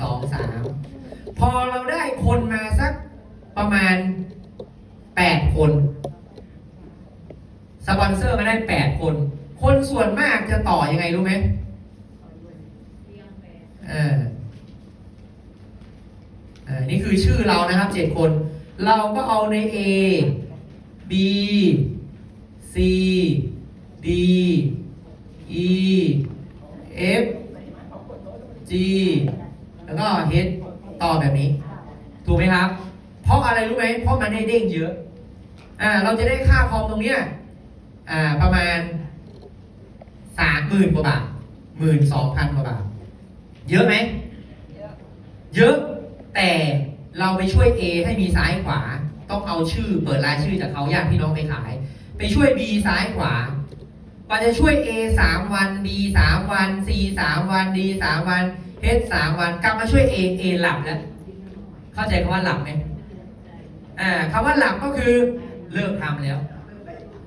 สองสามพอเราได้คนมาสักประมาณแปดคนสปอนเซอร์มาได้แปดคน คนส่วนมากจะต่อยังไงรู้ไหมเออเออนี่คือชื่อเรานะครับเจ็ดคน เราก็เอาใน A B C D E F G อแบบนี้ ถูกไหมครับ เพราะอะไรรู้ไหมเพราะมันได้เด้งเยอะอ่าเราจะได้ค่าคอมตรงเนี้ยอ่าประมาณสามหมื่นกว่าบาทหมื่นสองพันกว่าบาท เยอะไหมเยอะแต่เราไปช่วย A ให้มีซ้ายขวา ต้องเอาชื่อเปิดรายชื่อจากเขาญาติพี่น้องไปขาย ไปช่วย B ซ้ายขวากว่าจะช่วย A สามวัน B สามวัน C สามวัน D สามวัน H สามวันกลับมาช่วย A A หลับแล้ว เข้าใจคำว่าหลับไหมอ่าคำว่าหลับก็คือเลิกทำแล้ว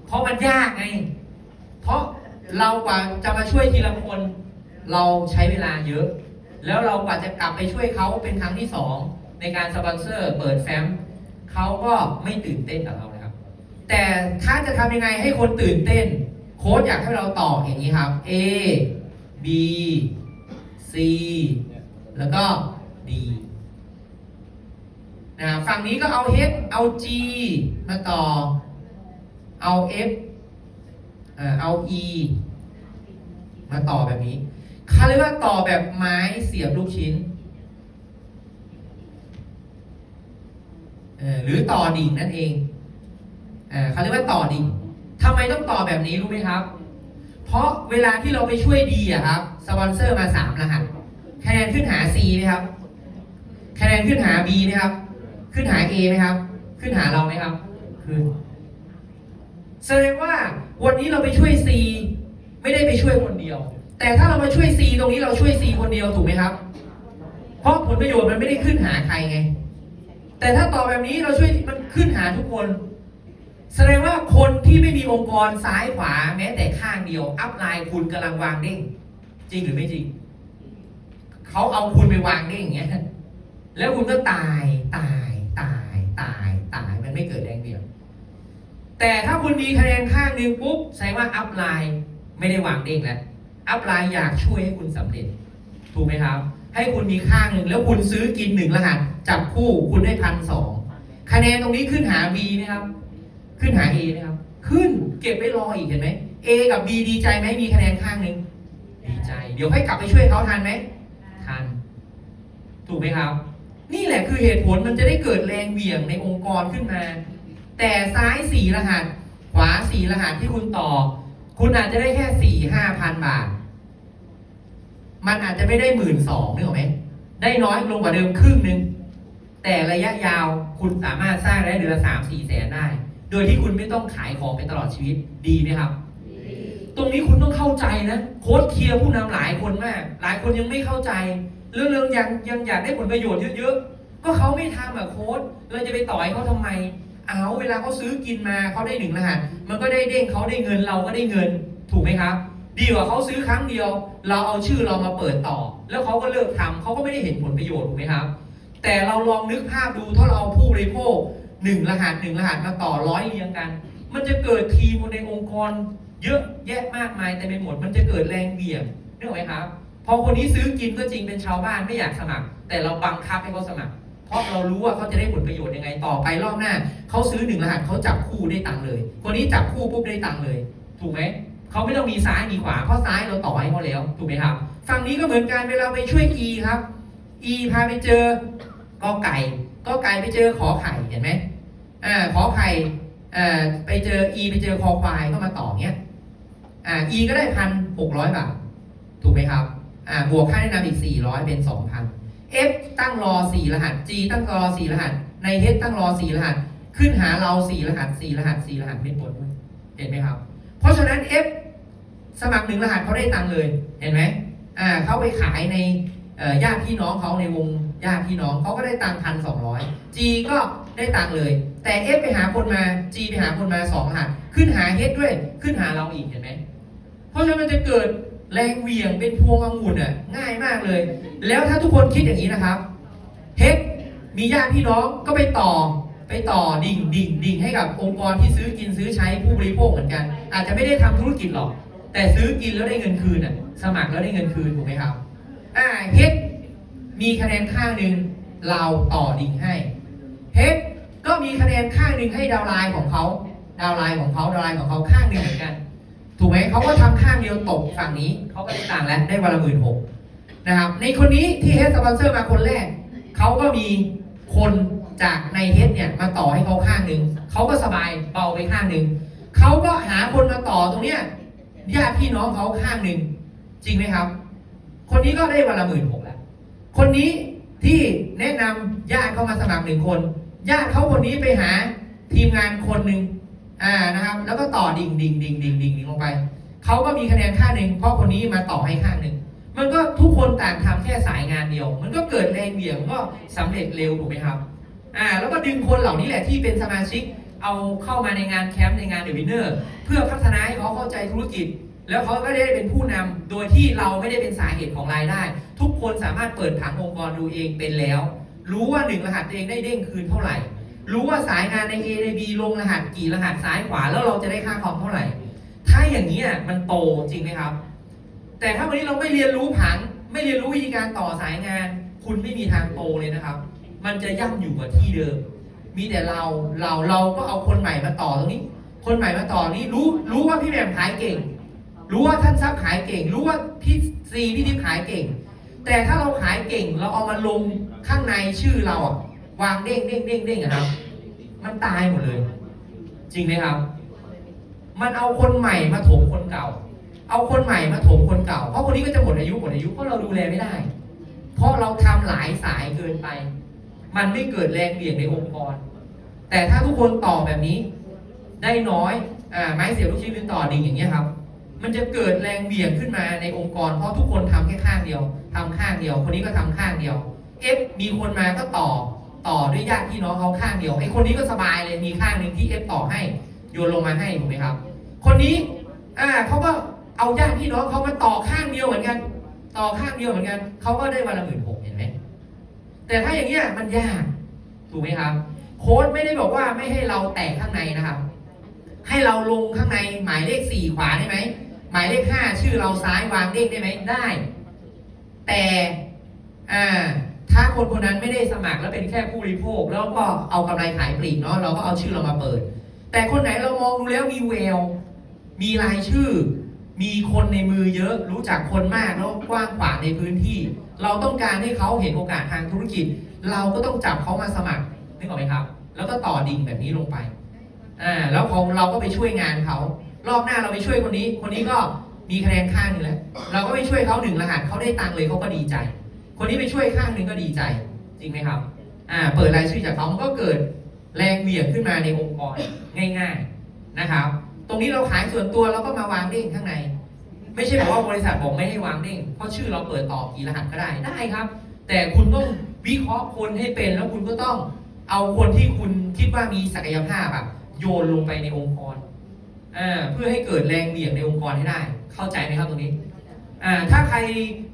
เพราะมันยากไง เพราะเรากว่าจะมาช่วยทีละคน เราใช้เวลาเยอะ แล้วเรากว่าจะกลับไปช่วยเขาเป็นครั้งที่สองในการสปอนเซอร์เปิดแฟ้มเขาก็ไม่ตื่นเต้นกับเรานะครับ แต่ถ้าจะทำยังไงให้คนตื่นเต้น โค้ชอยากให้เราตอบอย่างนี้ครับ A B C แล้วก็ D นะฝั่งนี้ก็เอา H เอา G มาต่อ เอา F เอ่อเอา E มาต่อแบบนี้เขาเรียกว่าต่อแบบไม้เสียบลูกชิ้น หรือต่อดิ่งนั่นเองเขาเรียกว่าต่อดิ่งทำไมต้องต่อแบบนี้รู้ไหมครับ เพราะเวลาที่เราไปช่วยดีอะครับสปอนเซอร์มาสามรหัสคะแนนขึ้นหา C ไหมครับคะแนนขึ้นหา B ไหมครับ ขึ้นหา A ไหมครับ ขึ้นหาเราไหมครับขึ้นแสดงว่าวันนี้เราไปช่วย C ไม่ได้ไปช่วยคนเดียว แต่ถ้าเรามาช่วย C ตรงนี้เราช่วย C คนเดียวถูกไหมครับ เพราะผลประโยชน์มันไม่ได้ขึ้นหาใครไง แต่ถ้าต่อแบบนี้เราช่วยมันขึ้นหาทุกคน แสดงว่าคนที่ไม่มีองค์กรซ้ายขวาแม้แต่ข้างเดียว อัพไลน์คุณกำลังวางเด้งจริงหรือไม่จริง เขาเอาคุณไปวางเด้งอย่างเงี้ยแล้วคุณก็ตายตายตายตายตายมันไม่เกิดแรงเดียว แต่ถ้าคุณมีคะแนนข้างหนึ่งปุ๊บแสดงว่าอัพไลน์ไม่ได้วางเด้งแล้วอัพไลน์อยากช่วยให้คุณสำเร็จ ถูกไหมครับ ให้คุณมีข้างหนึ่งแล้วคุณซื้อกินหนึ่งรหัสจับคู่คุณได้พันสองคะแนนตรงนี้ขึ้นหา B ไหมครับ ขึ้นหา A ไหมครับ ขึ้นเก็บไว้รออีกเห็นไหม A กับ B ดีใจไหมมีคะแนนข้างหนึ่งดีใจ เดี๋ยวให้กลับไปช่วยเขาทันไหมทัน ถูกไหมครับ นี่แหละคือเหตุผลมันจะได้เกิดแรงเหวี่ยงในองค์กรขึ้นมา แต่ซ้ายสี่รหัส ขวาสี่รหัสที่คุณต่อ คุณอาจจะได้แค่สี่ห้าพันบาท มันอาจจะไม่ได้หมื่นสองนึกออกไหมได้น้อยลงกว่าเดิมครึ่งหนึ่งแต่ระยะยาวคุณสามารถสร้างได้เดือนละสามสี่แสนได้ โดยที่คุณไม่ต้องขายของไปตลอดชีวิตดีไหมครับ ตรงนี้คุณต้องเข้าใจนะ โค้ดเคลียร์ผู้นำหลายคนมาก หลายคนยังไม่เข้าใจ เรื่องๆยังยังอยากได้ผลประโยชน์เยอะๆ ก็เขาไม่ทำอะโค้ดเราจะไปต่อยเขาทำไม เอาเวลาเขาซื้อกินมาเขาได้หนึ่งรหัสมันก็ได้เด้งเขาได้เงินเราก็ได้เงิน ถูกไหมครับดีกว่าเขาซื้อครั้งเดียว เราเอาชื่อเรามาเปิดต่อ แล้วเขาก็เลิกทำเขาก็ไม่ได้เห็นผลประโยชน์ถูกไหมครับ แต่เราลองนึกภาพดูถ้าเราเอาผู้บริโภค หนึ่งรหัสหนึ่งรหัสมาต่อร้อยเรียงกัน มันจะเกิดทีมในองค์กร เยอะแยะมากมายแต่ไปหมด มันจะเกิดแรงเบี่ยงนึกออกไหมครับ พอคนนี้ซื้อกินก็จริงเป็นชาวบ้านไม่อยากสมัคร แต่เราบังคับให้เขาสมัคร เพราะเรารู้ว่าเขาจะได้ผลประโยชน์ยังไงต่อไปรอบหน้าเขาซื้อหนึ่งรหัสเขาจับคู่ได้ตังค์เลย คนนี้จับคู่ปุ๊บได้ตังค์เลย ถูกไหมเขาไม่ต้องมีซ้ายมีขวาเพราะซ้ายเราต่อให้เขาแล้วถูกไหมครับฝั่งนี้ก็เหมือนกันเวลาไปช่วย E ครับ E พาไปเจอกอไก่กอไก่ไปเจอขอไข่เห็นไหม อ่าขอไข่อ่าไปเจอ E ไปเจอคอควายเข้ามาต่อเนี้ยอ่า E ก็ได้พันหกร้อยบาท ถูกไหมครับอ่าบวกค่าแนะนำอีกสี่ร้อยเป็นสองพัน F ตั้งรอสี่รหัส G ตั้งรอสี่รหัส ใน H ตั้งรอสี่รหัส ขึ้นหาเราสี่รหัสสี่รหัสสี่รหัสไม่ปนด้วยเห็นไหมครับ เพราะฉะนั้น F สมัครหนึ่งรหัสเขาได้ตังเลย เห็นไหมอ่าเขาไปขายในญาติพี่น้องเขาในวงญาติพี่น้องเขาก็ได้ตังพันสองร้อย G ก็ได้ตังเลย แต่ F ไปหาคนมา G ไปหาคนมาสองรหัสขึ้นหา H ด้วย ขึ้นหาเราอีกเห็นไหมเพราะฉะนั้นมันจะเกิดแรงเหวี่ยงเป็นพวงองุ่นอะง่ายมากเลย แล้วถ้าทุกคนคิดอย่างนี้นะครับเฮกมีญาติพี่น้องก็ไปต่อไปต่อดิ่งดิ่งดิ่งให้กับองค์กรที่ซื้อกินซื้อใช้ผู้บริโภคเหมือนกัน อาจจะไม่ได้ทำธุรกิจหรอก แต่ซื้อกินแล้วได้เงินคืนอะสมัครแล้วได้เงินคืนถูกไหมครับอ่าเฮกมีคะแนนข้างหนึ่งเราต่อดิ่งให้เฮก ก็มีคะแนนข้างหนึ่งให้ดาวไลน์ของเขา ดาวไลน์ของเขาดาวไลน์ของเขาข้างหนึ่งเหมือนกัน ถูกไหมเขาก็ทำข้างเดียวตกฝั่งนี้เขาก็ได้ต่างแล้วได้วันละหมื่นหกนะครับ ในคนนี้ที่เฮดสปอนเซอร์มาคนแรกเขาก็มีคนจากในเฮดเนี่ยมาต่อให้เขาข้างหนึ่งเขาก็สบายเบาไปข้างหนึ่งเขาก็หาคนมาต่อตรงเนี้ยญาติพี่น้องเขาข้างหนึ่งจริงไหมครับ คนนี้ก็ได้วันละหมื่นหกแล้วคนนี้ที่แนะนำญาติเขามาสมัครหนึ่งคน ญาติเขาคนนี้ไปหาทีมงานคนหนึ่งอ่านะครับ แล้วก็ต่อดิ่งดิ่งดิ่งดิ่งดิ่งลงไปเขาก็มีคะแนนค่าหนึ่งเพราะคนนี้มาต่อให้ค่าหนึ่งมันก็ทุกคนต่างทำแค่สายงานเดียว มันก็เกิดแรงเหวี่ยงก็สำเร็จเร็วถูกไหมครับอ่าแล้วก็ดึงคนเหล่านี้แหละที่เป็นสมาชิกเอาเข้ามาในงานแคมป์ในงานเดอะวินเนอร์เพื่อพัฒนาให้เขาเข้าใจธุรกิจ แล้วเขาก็ได้เป็นผู้นำโดยที่เราไม่ได้เป็นสาเหตุของรายได้ ทุกคนสามารถเปิดผังองค์กรดูเองเป็นแล้ว รู้ว่าหนึ่งรหัสตัวเองได้เด้งคืนเท่าไหร่ รู้ว่าสายงานใน A ใน B ลงรหัสกี่รหัสซ้ายขวาแล้วเราจะได้ค่าคอมเท่าไหร่ ถ้าอย่างนี้มันโตจริงไหมครับ แต่ถ้าวันนี้เราไม่เรียนรู้ผัง ไม่เรียนรู้วิธีการต่อสายงาน คุณไม่มีทางโตเลยนะครับ มันจะย่ำอยู่กับที่เดิม มีแต่เราเราเราก็เอาคนใหม่มาต่อตรงนี้ คนใหม่มาต่อนี้รู้รู้ว่าพี่แหม่มขายเก่ง รู้ว่าท่านซับขายเก่ง รู้ว่าพี่ซีพี่ทิพย์ขายเก่ง แต่ถ้าเราขายเก่งเราเอามาลง ข้างในชื่อเราอะวางเด้งเด้งเด้งเด้งอะครับ มันตายหมดเลย จริงไหมครับ มันเอาคนใหม่มาถมคนเก่า เอาคนใหม่มาถมคนเก่า เพราะคนนี้ก็จะหมดอายุหมดอายุเพราะเราดูแลไม่ได้ เพราะเราทำหลายสายเกินไป มันไม่เกิดแรงเบี่ยงในองค์กร แต่ถ้าทุกคนต่อแบบนี้ ได้น้อยอ่าไม้เสียบลูกชิ้นหรือต่อดิ่งอย่างเงี้ยครับมันจะเกิดแรงเบี่ยงขึ้นมาในองค์กร เพราะทุกคนทำแค่ข้างเดียวทำข้างเดียว คนนี้ก็ทำข้างเดียว เอฟมีคนมาก็ต่อต่อด้วยญาติพี่น้องเขาข้างเดียวไอ้คนนี้ก็สบายเลยมีข้างหนึ่งที่เอฟต่อให้โยนลงมาให้ถูกไหมครับ คนนี้อ่าเขาก็เอาญาติพี่น้องเขามาต่อข้างเดียวเหมือนกัน ต่อข้างเดียวเหมือนกันเขาก็ได้วันละหมื่นหกเห็นไหมแต่ถ้าอย่างเงี้ยมันยากถูกไหมครับ โค้ดไม่ได้บอกว่าไม่ให้เราแตกข้างในนะครับ ให้เราลงข้างในหมายเลขสี่ขวาได้ไหมหมายเลขห้าชื่อเราซ้ายวางเด้งได้ไหมได้ แต่อ่า ถ้าคนคนนั้นไม่ได้สมัครแล้วเป็นแค่ผู้บริโภค แล้วก็เอากำไรขายปลีกเนาะเราก็เอาชื่อเรามาเปิด แต่คนไหนเรามองดูแล้วมีแววมีรายชื่อ มีคนในมือเยอะ รู้จักคนมากแล้วกว้างขวางในพื้นที่ เราต้องการให้เขาเห็นโอกาสทางธุรกิจ เราก็ต้องจับเขามาสมัครนึกออกไหมครับ แล้วก็ต่อดิ่งแบบนี้ลงไปอ่าแล้วของเราก็ไปช่วยงานเขารอบหน้าเราไปช่วยคนนี้ คนนี้ก็มีคะแนนข้างนึงแล้วเราก็ไปช่วยเขาหนึ่งรหัสเขาได้ตังค์เลยเขาก็ดีใจ คนนี้ไปช่วยข้างหนึ่งก็ดีใจ จริงไหมครับ อ่า เปิดรายชื่อจากเขามันก็เกิดแรงเหวี่ยงขึ้นมาในองค์กรง่ายๆนะครับ ตรงนี้เราขายส่วนตัวเราก็มาวางเด้งข้างใน ไม่ใช่บอกว่าบริษัทบอกไม่ให้วางเด้งเพราะชื่อเราเปิดต่อกี่รหัสก็ได้ได้ครับ แต่คุณต้องวิเคราะห์คนให้เป็นแล้วคุณก็ต้องเอาคนที่คุณคิดว่ามีศักยภาพอะโยนลงไปในองค์กรอ่าเพื่อให้เกิดแรงเหวี่ยงในองค์กรให้ได้ เข้าใจไหมครับตรงนี้อ่าถ้าใคร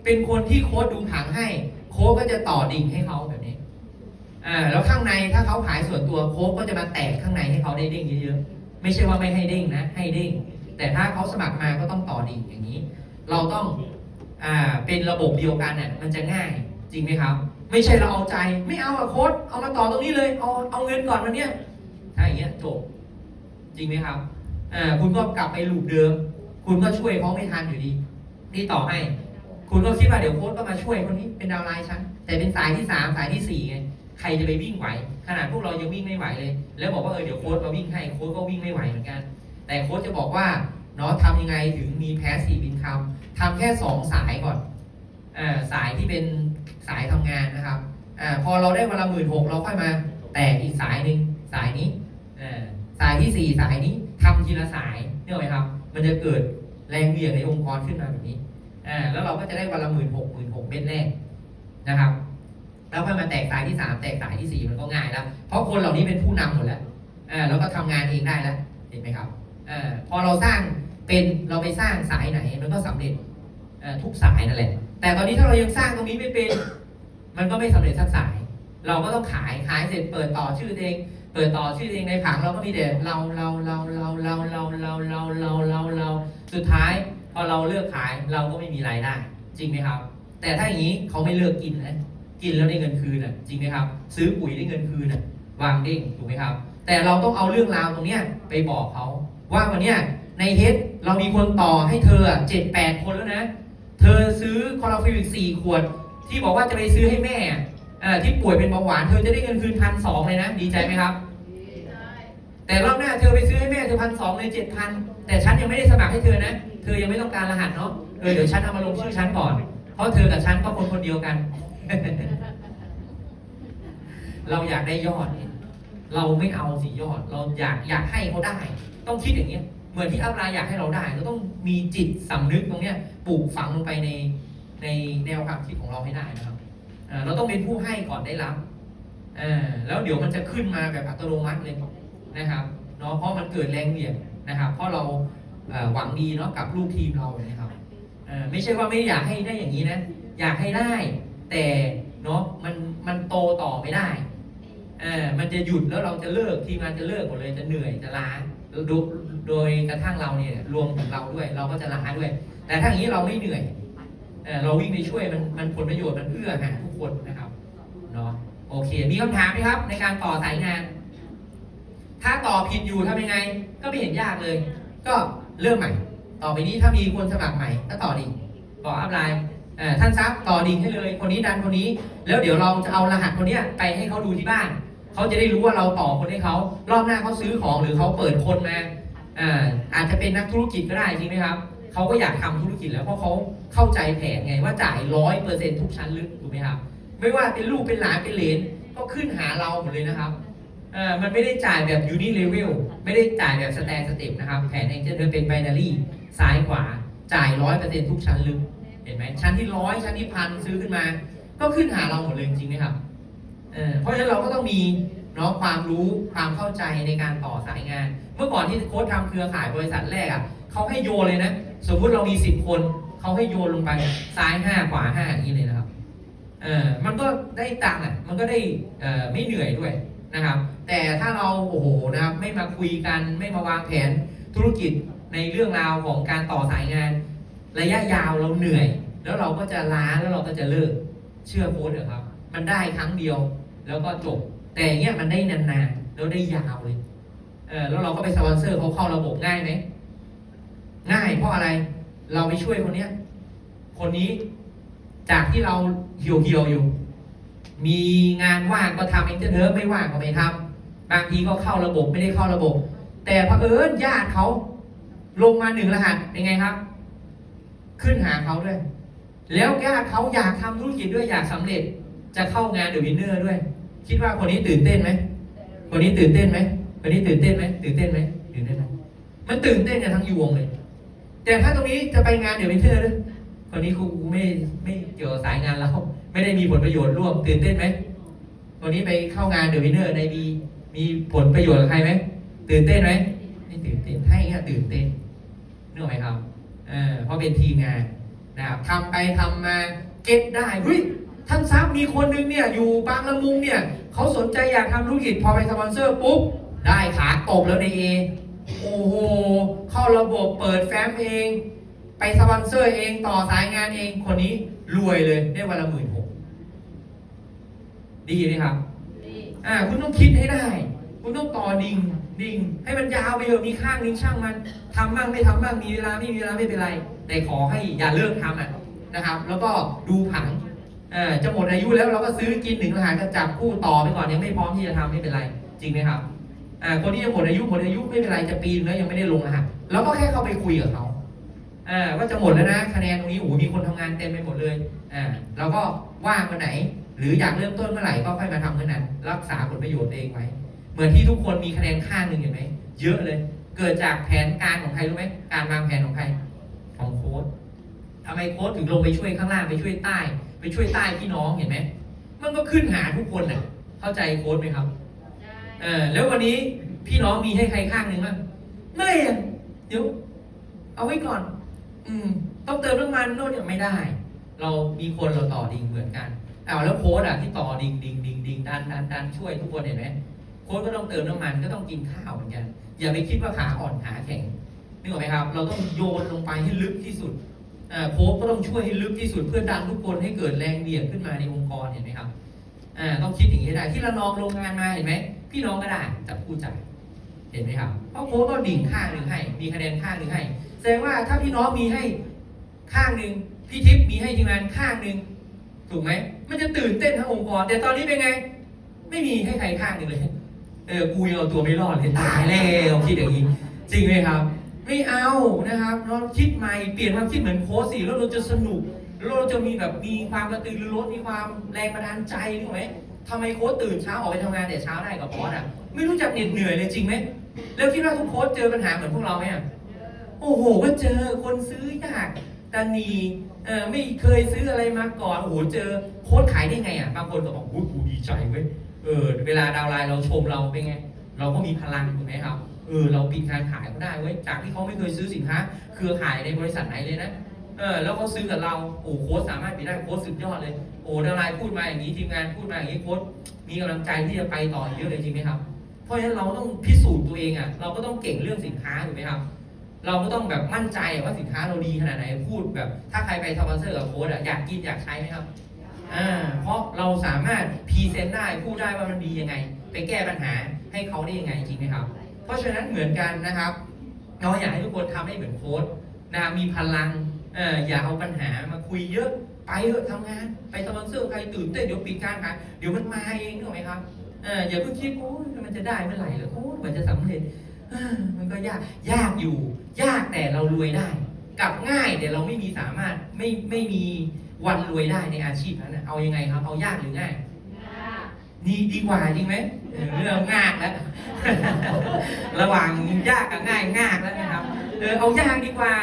เป็นคนที่โค้ดดูผังให้ โค้ดก็จะต่อดิ่งให้เขาแบบนี้อ่าแล้วข้างในถ้าเขาขายส่วนตัวโค้ดก็จะมาแตกข้างในให้เขาได้เด้งเยอะๆไม่ใช่ว่าไม่ให้เด้งนะ ให้เด้ง แต่ถ้าเขาสมัครมาก็ต้องต่อดิ่งอย่างนี้ เราต้องอ่าเป็นระบบเดียวกันน่ะมันจะง่ายจริงไหมครับ ไม่ใช่เราเอาใจไม่เอาอะโค้ดเอามาต่อตรงนี้เลยเอาเอาเงินก่อนวันเนี้ยถ้าอย่างเงี้ยจบจริงไหมครับอ่าคุณก็กลับไปลูปเดิม คุณก็ช่วยเขาไม่ทันอยู่ดีนี่ต่อให้ คุณก็คิดว่าเดี๋ยวโค้ดก็มาช่วยคนนี้เป็นดาวไลน์ฉันแต่เป็นสายที่สามสายที่สี่ไงใครจะไปวิ่งไหว ขนาดพวกเรายังวิ่งไม่ไหวเลย แล้วบอกว่าเออเดี๋ยวโค้ดมาวิ่งให้โค้ดก็วิ่งไม่ไหวเหมือนกัน แต่โค้ชจะบอกว่าเนาะทำยังไงถึงมีแพสซีฟอินคัมทำแค่สองสายก่อนอ่าสายที่เป็นสายทำงานนะครับอ่าพอเราได้วันละหมื่นหกเราค่อยมาแตกอีกสายหนึ่งสายนี้อ่าสายที่สี่สายนี้ทำทีละสายเนี่ยไหมครับ มันจะเกิดแรงเหวี่ยงในองค์กรขึ้นมาแบบนี้ อ่าแล้วเราก็จะได้วันละหมื่นหกหมื่นหกเม็ดแรกนะครับ แล้วค่อมาแตกสายที่สามแตกสายที่สี่มันก็ง่ายแล้ว เพราะคนเหล่านี้เป็นผู้นำหมดแล้วอ่าแล้วก็ทำงานเองได้แล้วเห็นไหมครับอาพอเราสร้างเป็นเราไปสร้างสายไหนมันก็สำเร็จเอ่อทุกสายนั่นแหละ แต่ตอนนี้ถ้าเรายังสร้างตรงนี้ไม่เป็น มันก็ไม่สำเร็จสักสาย เราก็ต้องขายขายเสร็จเปิดต่อชื่อเองเปิดต่อชื่อเองในผังเราก็มีแต่เราเราเราเราเราเราเราเราเราเราเราสุดท้าย อเราเลิกขายเราก็ไม่มีรายได้ จริงไหมครับ แต่ถ้าอย่างนี้เขาไม่เลิกกินนะกินแล้วได้เงินคืนอะจริงไหมครับ ซื้อปุ๋ยได้เงินคืนอะวางเด้งถูกไหมครับ แต่เราต้องเอาเรื่องราวตรงเนี้ยไปบอกเขาว่าวันเนี้ยในเฮดเรามีคนต่อให้เธอเจ็ดแปดคนแล้วนะ เธอซื้อคอร์ฟิวิกสี่ขวด ที่บอกว่าจะไปซื้อให้แม่อะเอ่อที่ป่วยเป็นเบาหวานเธอจะได้เงินคืนพันสองเลยนะ ดีใจไหมครับแต่รอบหน้าเธอไปซื้อให้แม่เธอพันสองเลยเจ็ดพันแต่ฉันยังไม่ได้สมัครให้เธอนะเธ อยังไม่ต้องการรหัสเนาะเออเดี๋ยวฉันเอามาลงชื่อฉันก่อน เพราะเธอกับฉันก็คนคนเดียวกัน เราอยากได้ยอด เราไม่เอาสิยอด เราอยากอยากให้เขาได้ ต้องคิดอย่างเงี้ย เหมือนที่อัพไลน์อยากให้เราได้เราต้องมีจิตสำนึกตรงเนี้ยปลูกฝังลงไปในในแนวความคิดของเราให้ได้นะครับเราต้องเป็นผู้ให้ก่อนได้รับแล้วเดี๋ยวมันจะขึ้นมาแบบอัตโนมัติเลยนะครับเนาะเพราะมันเกิดแรงเหวี่ยงนะครับ เพราะเรา หวังดีเนาะกับลูกทีมเรานะครับไม่ใช่ว่าไม่อยากให้ได้อย่างนี้นะ อยากให้ได้ แต่เนาะมันมันโตต่อไม่ได้เออมันจะหยุดแล้วเราจะเลิกทีมงานจะเลิกหมดเลยจะเหนื่อยจะล้าโดยโดยกระทั่งเราเนี่ยรวมถึงเราด้วย เราก็จะล้าด้วย แต่ถ้าอย่างนี้เราไม่เหนื่อยเออเราวิ่งไปช่วยมันมันผลประโยชน์มันเอื้อหาทุกคนนะครับเนาะโอเค มีคำถามไหมครับ ในการต่อสายงาน ถ้าต่อผิดอยู่ทำยังไง ก็ไม่เห็นยากเลย ก็ เริ่มใหม่ ต่อไปนี้ถ้ามีคนสมัครใหม่ก็ต่อดีต่ออัพไลน์ท่านซับต่อดิ่งให้เลย คนนี้ดันคนนี้ แล้วเดี๋ยวเราจะเอารหัสคนเนี้ยไปให้เขาดูที่บ้านเขาจะได้รู้ว่าเราต่อคนให้เขารอบหน้าเขาซื้อของหรือเขาเปิดคนมาอาอาจจะเป็นนักธุรกิจก็ได้จริงไหมครับเขาก็อยากทำธุรกิจแล้วเพราะเขาเข้าใจแผนไงว่าจ่ายร้อยเปอร์เซ็นทุกชั้นลึกถูกไหมครับ ไม่ว่าเป็นลูกเป็นหลานเป็นเหลนก็ขึ้นหาเราหมดเลยนะครับ เอ่ามันไม่ได้จ่ายแบบยูนิเลเวลไม่ได้จ่ายแบบสแตนสเต็ปนะครับแผนเองจะเดินเป็นไบนารี่ซ้ายขวาจ่ายร้อยเปอร์เซ็นทุกชั้นลึกเห็นไหมชั้นที่ร้อยชั้นที่พันซื้อขึ้นมา ก็ขึ้นหาเราหมดเลยจริงไหมครับเออเพราะฉะนั้นเราก็ต้องมีเนาะความรู้ความเข้าใจในการต่อสายงาน เมื่อก่อนที่โค้ชทำเครือข่ายบริษัทแรกอะเขาให้โยนเลยนะ สมมุติเรามีสิบคนเขาให้โยนลงไปซ้ายห้าขวาห้าอย่างนี้เลยนะครับเออมันก็ได้ตังค์อะมันก็ได้เออไม่เหนื่อยด้วยนะครับ แต่ถ้าเราโอ้โหนะครับไม่มาคุยกันไม่มาวางแผนธุรกิจในเรื่องราวของการต่อสายงาน ระยะยาวเราเหนื่อย แล้วเราก็จะล้าแล้วเราก็จะเลิกเชื่อโค้ดเถอครับ มันได้ครั้งเดียวแล้วก็จบ แต่อย่างเงี้ยมันได้นานๆแล้วได้ยาวเลยเออแล้วเราก็ไปสปอนเซอร์เขาเข้าระบบง่ายไหมง่ายเพราะอะไรเราไปช่วยคนเนี้ย คนนี้จากที่เราเหี่ยวเหี่ยวอยู่ มีงานว่างก็ทำเองจะเถอะไม่ว่างก็ไม่ทำ บางทีก็เข้าระบบไม่ได้เข้าระบบ แต่เผอิญญาติเขาลงมาหนึ่งรหัสเป็นไงครับ ขึ้นหาเขาด้วย แล้วญาติเขาอยากทำธุรกิจด้วยอยากสำเร็จ จะเข้างานเดอะวินเนอร์ด้วย คิดว่าคนนี้ตื่นเต้นไหมคนนี้ตื่นเต้นไหมคนนี้ตื่นเต้นไหมตื่นเต้นไหมตื่นเต้นไหมมันตื่นเต้นกันทั้งยวงเลย แต่ถ้าตรงนี้จะไปงานเดอะวินเนอร์ด้วยคนนี้คูไม่ไม่เกี่ยวสายงานเราไม่ได้มีผลประโยชน์ร่วมตื่นเต้นไหมคนนี้ไปเข้างานเดอะวินเนอร์ในมี มีผลประโยชน์กับใครไหมตื่นเต้นไหมไม่ตื่นเต้นให้เงี้ยตื่นเต้นนึกออกไหมครับเออเพราะเป็นทีมงานนะครับทำไปทำมาเก็ตได้เฮ้ยท่านซับมีคนนึงเนี่ยอยู่บางละมุงเนี่ยเขาสนใจอยากทำธุรกิจพอไปสปอนเซอร์ปุ๊บได้ขาตบแล้วในเอโอ้โหเข้าระบบเปิดแฟ้มเอง ไปสปอนเซอร์เองต่อสายงานเองคนนี้รวยเลยได้วันละหมื่นหกดีไหมครับ อ่า คุณต้องคิดให้ได้ คุณต้องต่อดิ่งดิ่ง ให้มันยาวไปเถอะมีข้างนึงช่างมันทำบ้างไม่ทำบ้างมีเวลาไม่มีเวลาไม่เป็นไร แต่ขอให้อย่าเลิกทำอะนะครับ แล้วก็ดูผังเอ่อจะหมดอายุแล้วเราก็ซื้อกินหนึ่งรหัสก็จับคู่ต่อไปก่อนยังไม่พร้อมที่จะทำไม่เป็นไร จริงไหมครับอ่าคนที่จะหมดอายุหมดอายุไม่เป็นไรจะปีนแล้วยังไม่ได้ลงรหัสเราก็แค่เข้าไปคุยกับเขา อ่าว่าจะหมดแล้วนะคะแนนตรงนี้โอ้โหมีคนทำงานเต็มไปหมดเลยอ่าเราก็ว่างวันไหน หรืออยากเริ่มต้นเมื่อไหร่ก็ค่อยมาทำเมื่อนั้น รักษาผลประโยชน์ตัวเองไว้ เหมือนที่ทุกคนมีคะแนนข้างหนึ่งเห็นไหมเยอะเลย เกิดจากแผนการของใครรู้ไหมการวางแผนของใครของโค้ดทำไมโค้ดถึงลงไปช่วยข้างล่างไปช่วยใต้ ไปช่วยใต้พี่น้องเห็นไหมมันก็ขึ้นหาทุกคนน่ะ เข้าใจโค้ดไหมครับเออแล้ววันนี้พี่น้องมีให้ใครข้างหนึ่งบ้างไม่อะเดี๋ยวเอาไว้ก่อน อืม ต้องเติมน้ำมันโน่นเนี่ยไม่ได้ เรามีคนเราต่อดิ่งเหมือนกันอ้าแล้วโค้ดอะที่ต่อดิ่งดิ่งดิ่งดิ่งดันดันดันช่วยทุกคนเห็นไหมโค้ดก็ต้องเติมน้ำมันก็ต้องกินข้าวเหมือนกัน อย่าไปคิดว่าขาอ่อนขาแข็งนึกออกไหมครับ เราต้องโยนลงไปให้ลึกที่สุดโค้ดก็ต้องช่วยให้ลึกที่สุดเพื่อดันทุกคนให้เกิดแรงเหวี่ยงขึ้นมาในองค์กรเห็นไหมครับต้องคิดอย่างนี้ได้ที่เรานองโรงงานมาเห็นไหมพี่น้องก็ได้จับผู้จ่ายเห็นไหมครับเพราะโค้ดก็ดิ่งข้างหนึ่งให้ มีคะแนนข้างหนึ่งให้ แสดงว่าถ้าพี่น้องมีให้ข้างหนึ่งพี่ทิพย์มีให้ทีมงานข้างหนึ่งถูกไหมมันจะตื่นเต้นทั้งองค์กรแต่ตอนนี้เป็นไง ไม่มีให้ใครข้างหนึ่งเลยเออกูยังเอาตัวไม่รอดเลยตายแล้วคิดอย่างนี้จริงไหมครับ ไม่เอานะครับเราคิดใหม่เปลี่ยนความคิดเหมือนโค้ชสิแล้วเราจะสนุกแล้วเราจะมีแบบมีความกระตือรือร้นมีความแรงบันดาลใจถูกไหมทำไมโค้ชตื่นเช้าออกไปทำงานแต่เช้าได้กับบอสอะไม่รู้จักเหน็ดเหนื่อยเลยจริงไหมแล้วคิดว่าทุกโค้ชเจอปัญหาเหมือนพวกเราไหมอะ โอ้โหก็เจอคนซื้อยากตานีเออไม่เคยซื้ออะไรมาก่อนโอ้โหเจอโค้ดขายได้ไงอะบางคนก็บอกอุ้ยกูดีใจเว้ยเออเวลาดาวไลน์เราชมเราเป็นไง เราก็มีพลังถูกไหมครับเออเราปิดการขายก็ได้เว้ยจากที่เขาไม่เคยซื้อสินค้าเครือข่ายในบริษัทไหนเลยนะเออแล้วเขาซื้อกับเราโอ้โค้ดสามารถปิดได้โค้ดสุดยอดเลยโอ้ดาวไลน์พูดมาอย่างนี้ทีมงานพูดมาอย่างนี้โค้ดมีกำลังใจที่จะไปต่อเยอะเลยจริงไหมครับ เพราะฉะนั้นเราต้องพิสูจน์ตัวเองอะเราก็ต้องเก่งเรื่องสินค้าถูกไหมครับ เราก็ต้องแบบมั่นใจว่าสินค้าเราดีขนาดไหนพูดแบบ ถ้าใครไปสปอนเซอร์กับโค้ดอะอยากกินอยากใช้ไหมครับอ่าเพราะเราสามารถพรีเซนต์ได้พูดได้ว่ามันดียังไง ไปแก้ปัญหาให้เขาได้ยังไงจริงไหมครับ เพราะฉะนั้นเหมือนกันนะครับเราอยากให้ทุกคนทำให้เหมือนโค้ดนะมีพลังเอออย่าเอาปัญหามาคุยเยอะไปเถอะทำงาน ไปสปอนเซอร์ใครตื่นเต้นเดี๋ยวปิดการขายเดี๋ยวมันมาเองนึกออกไหมครับเอออย่าเพิ่งคิดโอ้ยมันจะได้เมื่อไหร่เหรอโอ้ยมันจะสำเร็จอ่า มันก็ยากยากอยู่ ยากแต่เรารวยได้ กับง่ายแต่เราไม่มีสามารถไม่ไม่มีวันรวยได้ในอาชีพนั้นนะเอายังไงครับ เอายากหรือง่ายดีดีกว่าจริงไหมเออเรื่องง่ายแล้ว ระหว่างยากกับง่ายง่ายแล้วนะครับเออเอายากดีกว่า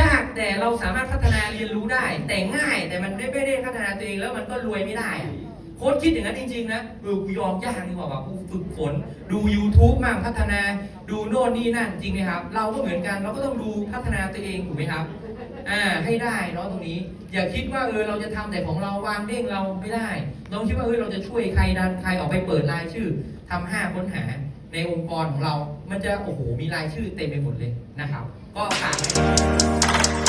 ยากแต่เราสามารถพัฒนาเรียนรู้ได้ แต่ง่ายแต่มันไม่ไม่ได้พัฒนาตัวเองแล้วมันก็รวยไม่ได้อะโค้ชคิดอย่างนั้นจริงๆนะเออกูยอมยากดีกว่าว่ากูฝึกฝน ดู YouTube มั่งพัฒนา ดูโน่นนี่นั่นจริงไหมครับ เราก็เหมือนกันเราก็ต้องดูพัฒนาตัวเองถูกไหมครับอ่าให้ได้เนาะตรงนี้ อย่าคิดว่าเออเราจะทำแต่ของเราวางเด้งเราไม่ได้ลองคิดว่าเออเราจะช่วยใครดันใครออกไปเปิดรายชื่อทำห้าค้นหาในองค์กรของเรา มันจะโอ้โหมีรายชื่อเต็มไปหมดเลยนะครับ ก็ฝาก